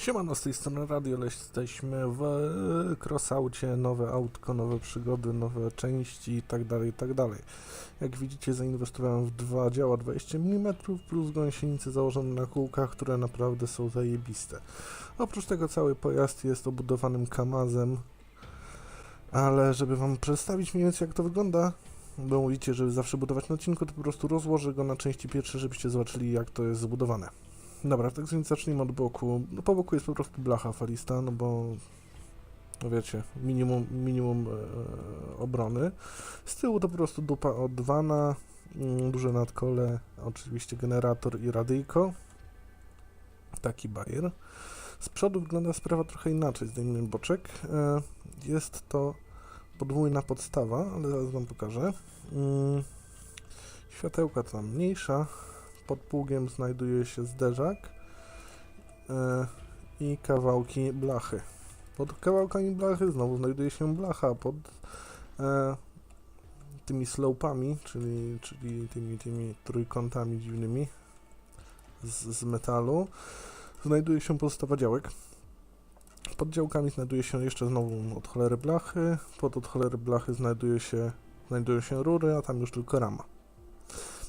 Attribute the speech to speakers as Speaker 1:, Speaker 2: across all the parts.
Speaker 1: Siemano, z tej strony Radio, jesteśmy w Crossaucie, nowe autko, nowe przygody, nowe części i tak dalej, i tak. Jak widzicie zainwestowałem w dwa działa 20 mm plus gąsienice założone na kółkach, które naprawdę są zajebiste. Oprócz tego cały pojazd jest obudowanym kamazem, ale żeby wam przedstawić mniej więcej jak to wygląda, bo mówicie, żeby zawsze budować na odcinku, to po prostu rozłożę go na części pierwsze, żebyście zobaczyli jak to jest zbudowane. Dobra, tak więc zacznijmy od boku. No po boku jest po prostu blacha falista, no bo no wiecie, minimum, minimum e, obrony. Z tyłu to po prostu dupa od wana, mm, duże nadkole, oczywiście generator i radyjko. Taki bajer. Z przodu wygląda sprawa trochę inaczej, zdejmijmy boczek. E, jest to podwójna podstawa, ale zaraz wam pokażę. Mm, Światełka tam mniejsza, pod pługiem znajduje się zderzak e, i kawałki blachy. Pod kawałkami blachy znowu znajduje się blacha, pod e, tymi slopami, czyli, czyli tymi, tymi trójkątami dziwnymi z, z metalu, znajduje się podstawa działek. Pod działkami znajduje się jeszcze znowu od cholery blachy, pod od cholery blachy znajduje się, znajdują się rury, a tam już tylko rama.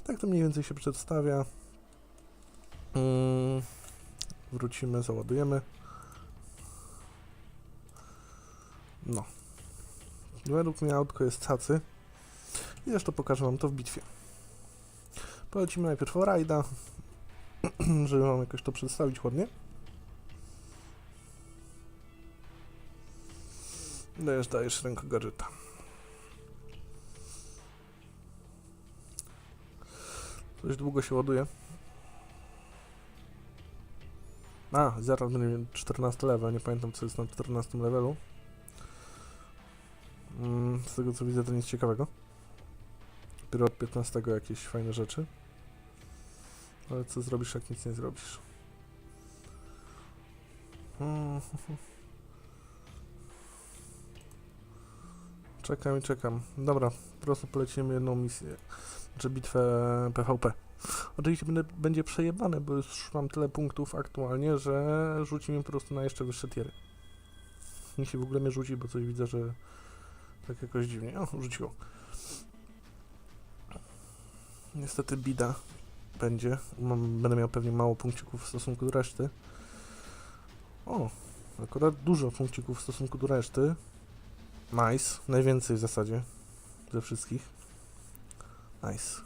Speaker 1: Tak to mniej więcej się przedstawia. Mm, wrócimy, załadujemy. No. Według mnie autko jest cacy. I zresztą pokażę wam to w bitwie. Polecimy najpierw o rajda, żeby wam jakoś to przedstawić ładnie. Dajesz, dajesz ręko gadżeta. Dość długo się ładuje. A, zaraz miał 14 level, nie pamiętam co jest na 14 levelu. Mm, z tego co widzę to nic ciekawego. Dopiero od 15 jakieś fajne rzeczy. Ale co zrobisz jak nic nie zrobisz? Mm. Czekam i czekam. Dobra, po prostu polecimy jedną misję. Znaczy bitwę PvP. Oczywiście będę, będzie przejebane, bo już mam tyle punktów aktualnie, że rzuci mnie po prostu na jeszcze wyższe tiery. Nie się w ogóle mnie rzuci, bo coś widzę, że tak jakoś dziwnie. O, rzuciło. Niestety bida będzie. Mam, będę miał pewnie mało punkcików w stosunku do reszty. O, akurat dużo punkcików w stosunku do reszty. Nice. Najwięcej w zasadzie ze wszystkich. Nice.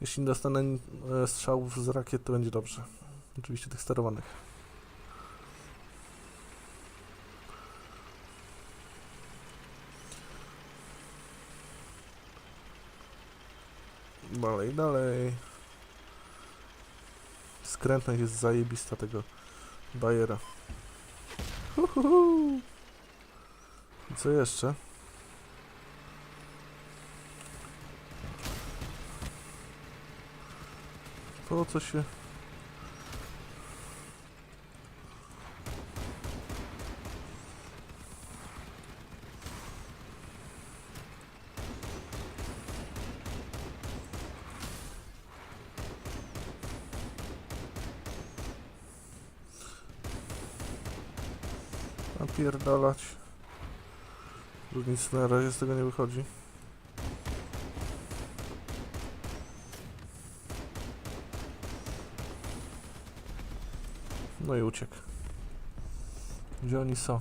Speaker 1: Jeśli dostanę e, strzałów z rakiet, to będzie dobrze. Oczywiście tych sterowanych. Dalej, dalej. Skrętność jest zajebista tego bajera. Uhuhu. Co jeszcze? Po co się... Napierdalać. Nic na razie z tego nie wychodzi. No i uciekł. Gdzie oni są?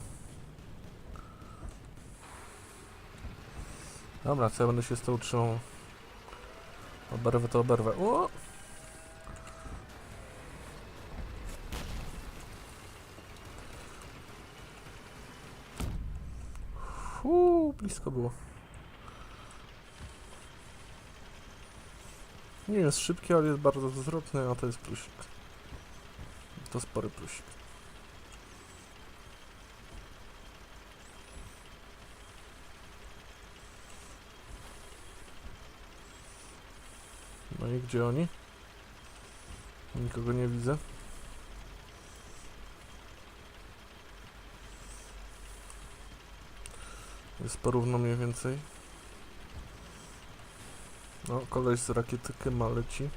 Speaker 1: Dobra, co ja będę się z tą trzymał? Oberwę to oberwę. O! Blisko było. Nie jest szybki, ale jest bardzo zwrotny, a to jest plusik. To spory plusik. No i gdzie oni? Nikogo nie widzę. Jest porówno mniej więcej. No, koleś z rakiety Kyma leci.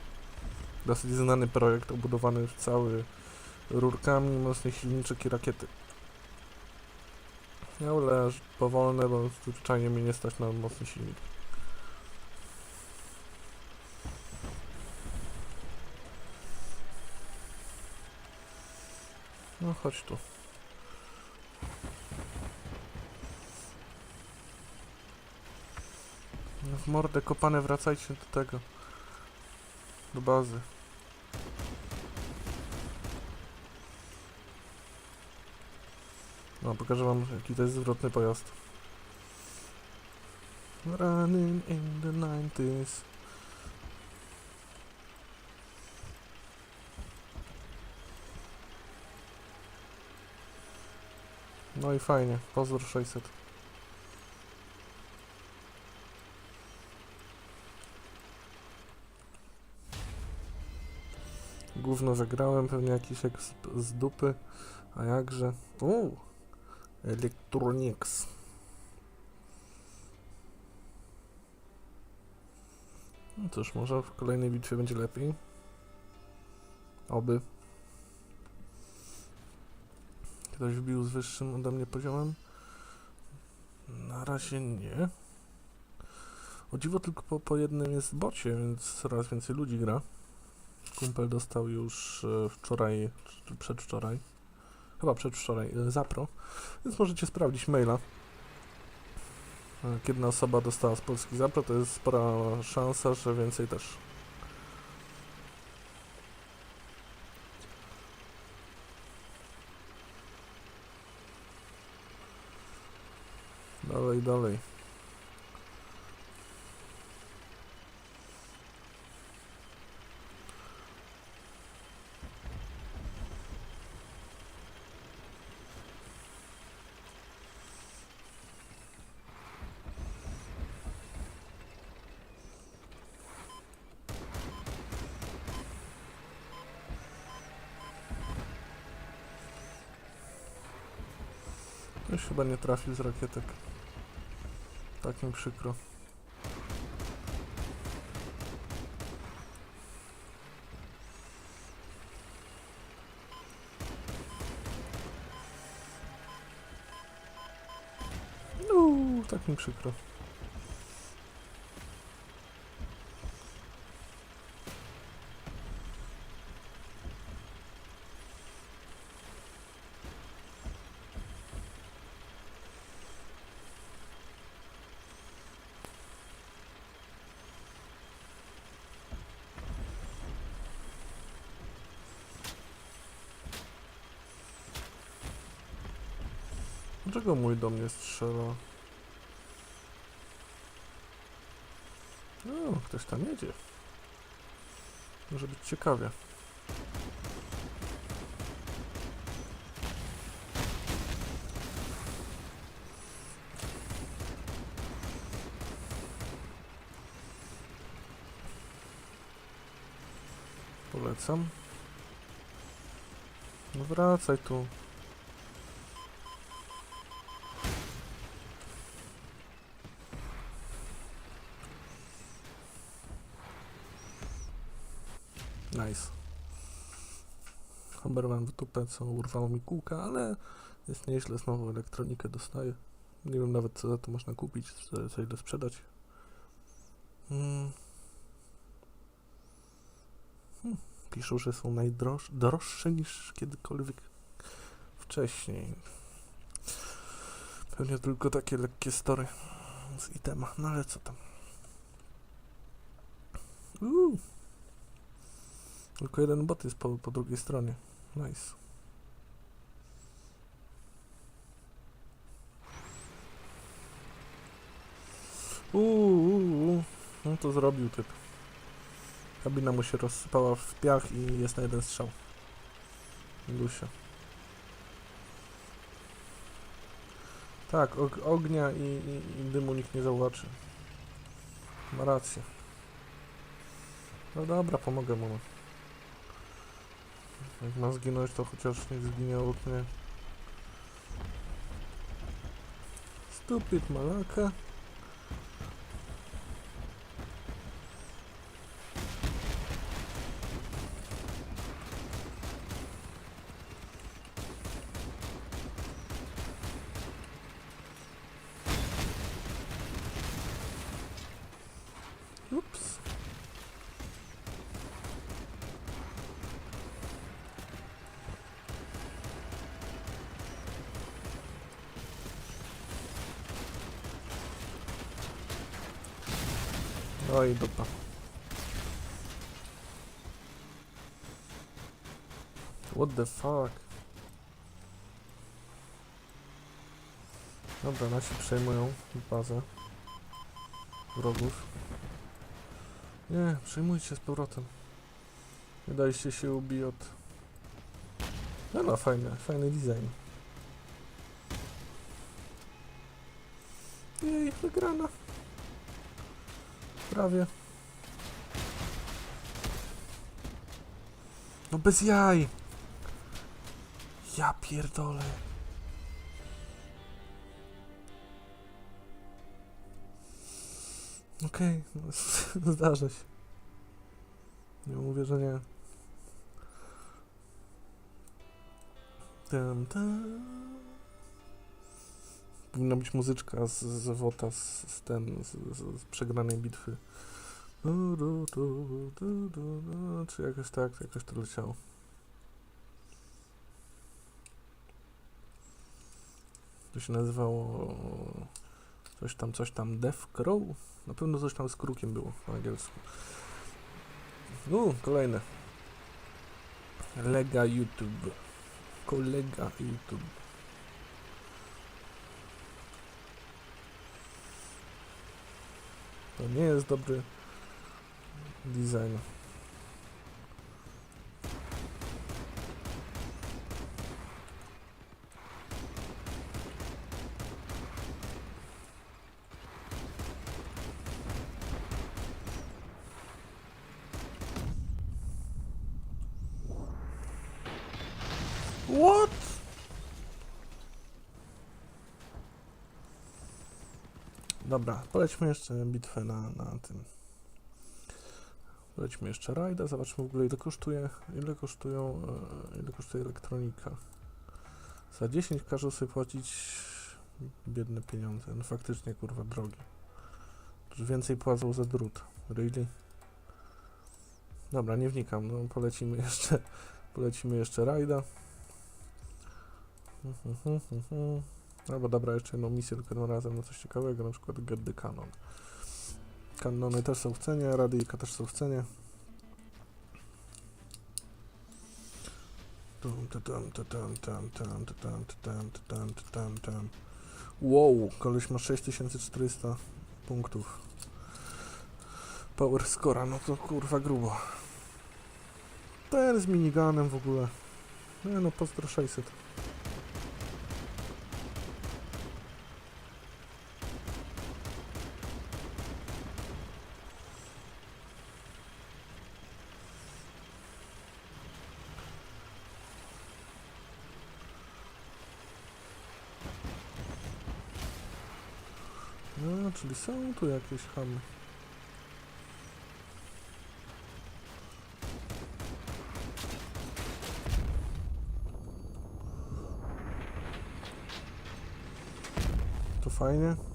Speaker 1: Dosyć znany projekt, obudowany w cały rurkami, mocny silniczek i rakiety. Ja wolę powolne, bo zwyczajnie mnie nie stać na mocny silnik. No chodź tu. W mordę kopane, wracajcie do tego. Do bazy. No, pokażę wam jaki to jest zwrotny pojazd. Running in the 90s. No i fajnie, pozór 600. Gówno zagrałem, pewnie jakiś jak z, z dupy, a jakże. Uuu, Electronics. No cóż, może w kolejnej bitwie będzie lepiej. Oby. Ktoś wbił z wyższym ode mnie poziomem? Na razie nie. O dziwo tylko po, po jednym jest bocie, więc coraz więcej ludzi gra. Kumpel dostał już e, wczoraj, czy przedwczoraj, chyba przedwczoraj, e, Zapro, więc możecie sprawdzić maila. E, Kiedy osoba dostała z Polski Zapro, to jest spora szansa, że więcej też. Dalej, dalej. Ktoś chyba nie trafił z rakietek. Tak mi przykro. No, tak mi przykro. Dlaczego mój do mnie strzela? No, ktoś tam jedzie. Może być ciekawie. Polecam. No wracaj tu. Nice. Oberwałem w dupę, co urwało mi kółka, ale jest nieźle, znowu elektronikę dostaję. Nie wiem nawet co za to można kupić, za, za ile sprzedać. Hmm. Hmm. Piszą, że są najdroższe droższe niż kiedykolwiek wcześniej. Pewnie tylko takie lekkie story z itema, no ale co tam. Uuu. Tylko jeden bot jest po, po drugiej stronie. Nice. Uuu, no to zrobił typ. Kabina mu się rozsypała w piach i jest na jeden strzał. Lusia. Tak, og ognia i, i, i dymu nikt nie zauważy. Ma rację. No dobra, pomogę mu. Ma zginąć, to chociaż nie zginie obok mnie. Stupid malaka. Oj, dupa. What the fuck? Dobra, nasi przejmują bazę wrogów. Nie, przejmujcie z powrotem. Nie daliście się ubić od... No no, fajny, fajny design. Jej, wygrana. Prawie. No bez jaj! Ja pierdolę. Okej, no, zdarza się. Nie mówię, że nie. Tam, tam. Powinna być muzyczka z, z Wota, z, z ten, z, z, przegranej bitwy. Czy jakoś tak, jakoś to leciało. To się nazywało coś tam, coś tam Death Crow? Na pewno coś tam z krukiem było po angielsku. U, kolejne. Lega YouTube. Kolega YouTube. To nie jest dobry design. What? Dobra, polećmy jeszcze bitwę na, na tym. Polećmy jeszcze rajda, zobaczmy w ogóle ile kosztuje, ile kosztują, e, ile kosztuje elektronika. Za 10 każą sobie płacić biedne pieniądze, no faktycznie kurwa drogie. Już więcej płacą za drut, really? Dobra, nie wnikam, no polecimy jeszcze, polecimy jeszcze rajda. Mhm, mhm, mhm. Albo dobra, jeszcze jedną misję tylko tym razem na coś ciekawego, na przykład Get the Canon. Kanony też są w cenie, radyjka też są w cenie. Wow, koleś ma 6400 punktów. Power score'a, no to kurwa grubo. Ten z miniganem w ogóle. Nie no, pozdro 600. No, czyli są tu jakieś chamy. To fajnie.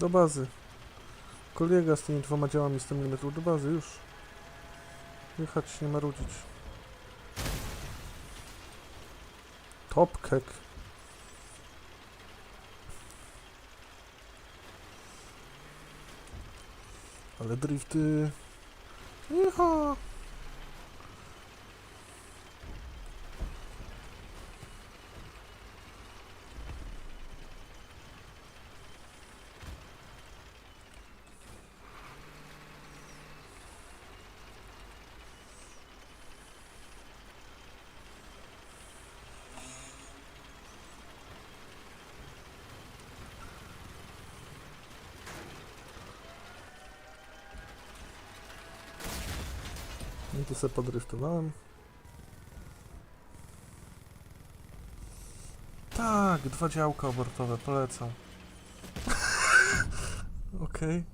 Speaker 1: Do bazy. Kolega z tymi dwoma działami 100 mm do bazy, już. Jechać, nie marudzić. Topkek. Ale drifty... Jecha! To sobie podryftowałem. Tak, dwa działka obortowe, polecam. Okej.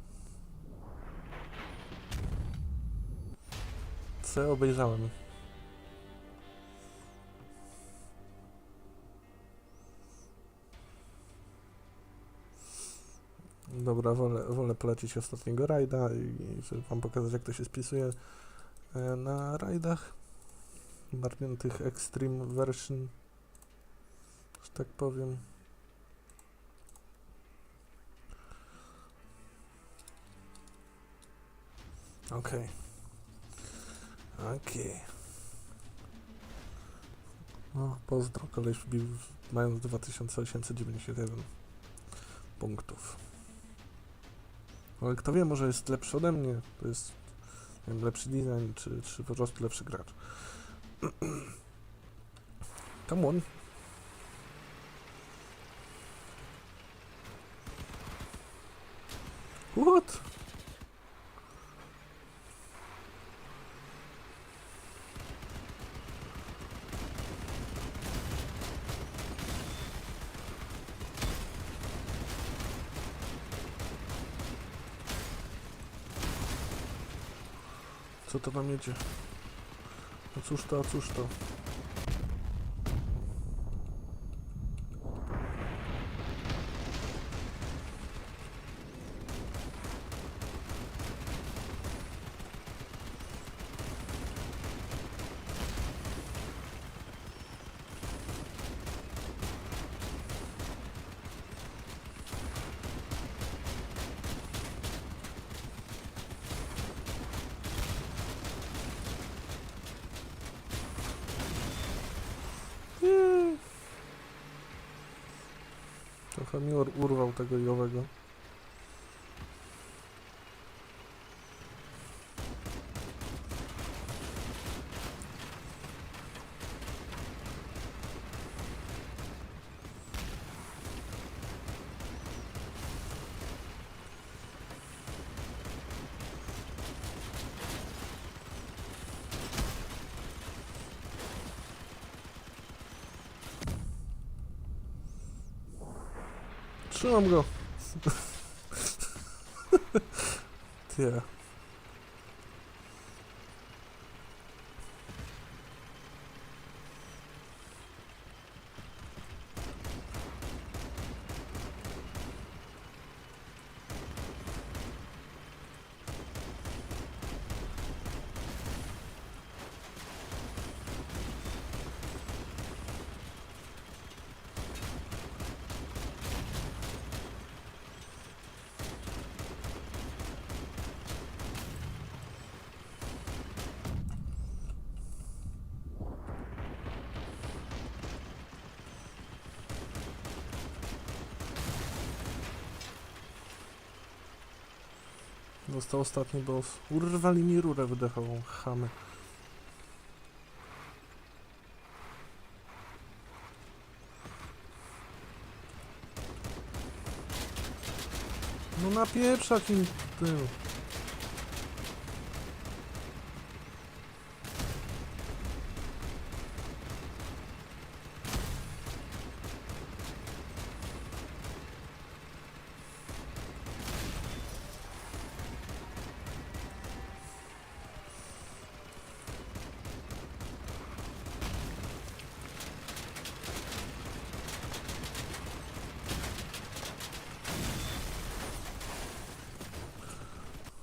Speaker 1: C obejrzałem. Dobra, wolę, wolę polecić ostatniego rajda i żeby wam pokazać jak to się spisuje na rajdach marniętych Extreme Version, że tak powiem. Okej. Okej. No, pozdro, koleś wbił mając 2891 punktów. Ale kto wie, może jest lepszy ode mnie, to jest lepszy design, czy, czy po prostu lepszy gracz. Come on. What? Co to nam jedzie? No cóż to, cóż to? Trochę mi ur- urwał tego i Trzymam go. Ty. Został ostatni boss. Urwali mi rurę wydechową. Chamy. No napieprzać im tym.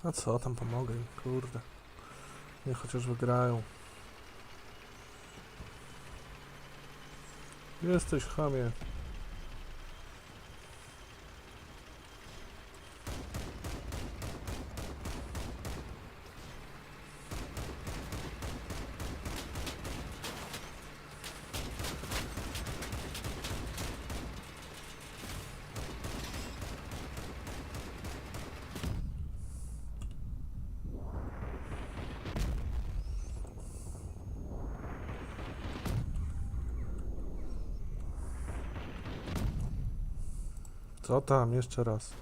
Speaker 1: A co tam pomogę im, kurde. Nie chociaż wygrają. Jesteś chamie. Co tam? Jeszcze raz.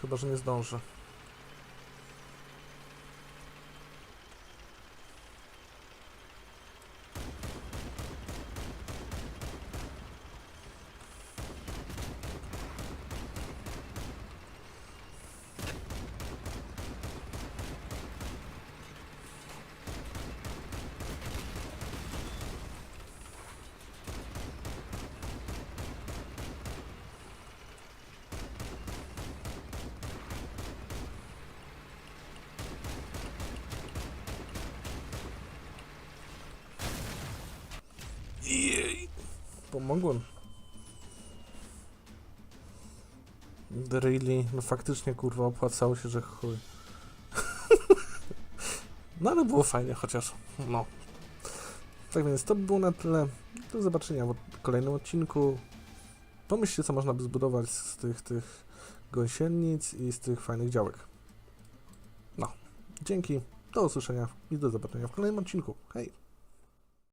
Speaker 1: Chyba, że nie zdążę. Jej. Pomogłem. Really? No faktycznie, kurwa, opłacało się, że chuj. no ale było fajnie chociaż. No. Tak więc to by było na tyle. Do zobaczenia w kolejnym odcinku. Pomyślcie, co można by zbudować z tych, tych gąsienic i z tych fajnych działek. No. Dzięki. Do usłyszenia i do zobaczenia w kolejnym odcinku. Hej!